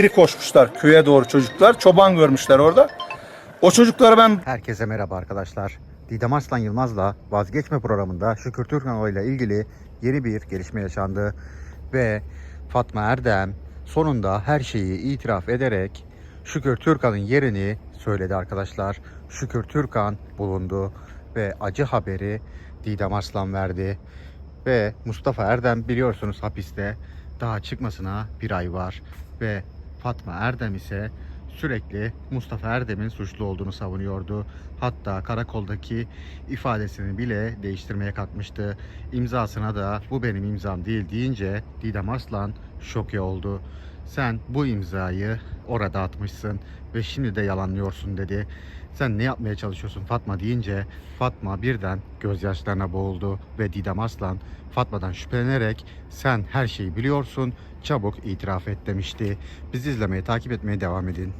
Geri koşmuşlar köye doğru çocuklar. Çoban görmüşler orada. O çocukları ben Herkese merhaba arkadaşlar. Didem Arslan Yılmaz'la Vazgeçme programında Şükür Türkan ile ilgili yeni bir gelişme yaşandı. Ve Fatma Erdem sonunda her şeyi itiraf ederek Şükür Türkan'ın yerini söyledi arkadaşlar. Şükür Türkan bulundu ve acı haberi Didem Arslan verdi. Ve Mustafa Erdem biliyorsunuz hapiste daha çıkmasına bir ay var. Ve Fatma Erdem ise sürekli Mustafa Erdem'in suçlu olduğunu savunuyordu. Hatta karakoldaki ifadesini bile değiştirmeye kalkmıştı. İmzasına da bu benim imzam değil deyince Didem Arslan şoke oldu. Sen bu imzayı orada atmışsın ve şimdi de yalanlıyorsun dedi. Sen ne yapmaya çalışıyorsun Fatma deyince Fatma birden gözyaşlarına boğuldu ve Didem Arslan Fatma'dan şüphelenerek sen her şeyi biliyorsun çabuk itiraf et demişti. Bizi izlemeye takip etmeye devam edin.